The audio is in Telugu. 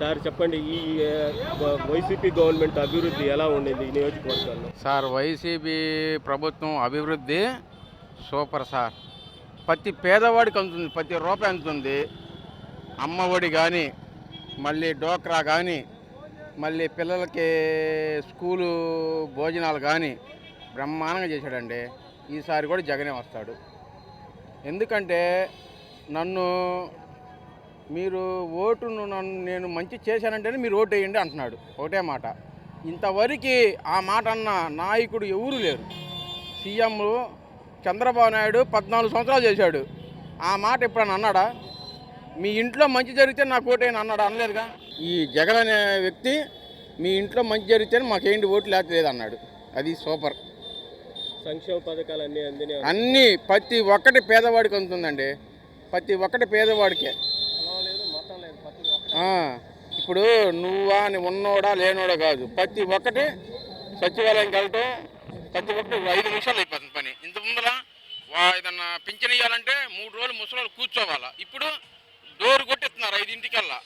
సార్ చెప్పండి ఈ వైసీపీ గవర్నమెంట్ అభివృద్ధి ఎలా ఉండేది ఈ నియోజకవర్గాల్లో? సార్ వైసీపీ ప్రభుత్వం అభివృద్ధి సూపర్ సార్. ప్రతి పేదవాడికి అందుతుంది ప్రతి రూపాయి అందుతుంది. అమ్మఒడి కానీ మళ్ళీ డోక్రా కానీ మళ్ళీ పిల్లలకి స్కూలు భోజనాలు కానీ బ్రహ్మాండంగా చేశాడండి. ఈసారి కూడా జగనే వస్తాడు. ఎందుకంటే నన్ను మీరు ఓటును నన్ను నేను మంచి చేశానంటేనే మీరు ఓటు వేయండి అంటున్నాడు. ఒకటే మాట. ఇంతవరకు ఆ మాట అన్న నాయకుడు ఎవరు లేరు. సీఎం చంద్రబాబు నాయుడు పద్నాలుగు సంవత్సరాలు చేశాడు. ఆ మాట ఎప్పుడన్నా అన్నాడా? మీ ఇంట్లో మంచి జరిగితే నాకు ఓటేయని అన్నాడు? అనలేదుగా? ఈ జగన్ అనే వ్యక్తి మీ ఇంట్లో మంచి జరిగితేనే మాకేంటి ఓటు లేకపోలేదు అన్నాడు. అది సూపర్. సంక్షేమ పథకాలు అన్నీ అన్నీ ప్రతి ఒక్కటి పేదవాడికి అందుతుందండి. ప్రతి ఒక్కటి పేదవాడికే. ఇప్పుడు నువ్వా అని ఉన్నోడా లేనోడా కాదు. ప్రతి ఒక్కటి సచివాలయంకి వెళ్ళటం ప్రతి ఒక్కటి ఐదు నిమిషాలు అయిపోతుంది పని. ఇంత ముందర వా ఏదన్నా పింఛన్ ఇవ్వాలంటే మూడు రోజులు ముసలి కూర్చోవాలా? ఇప్పుడు డోర్ కొట్టిస్తున్నారు ఐదింటికల్లా.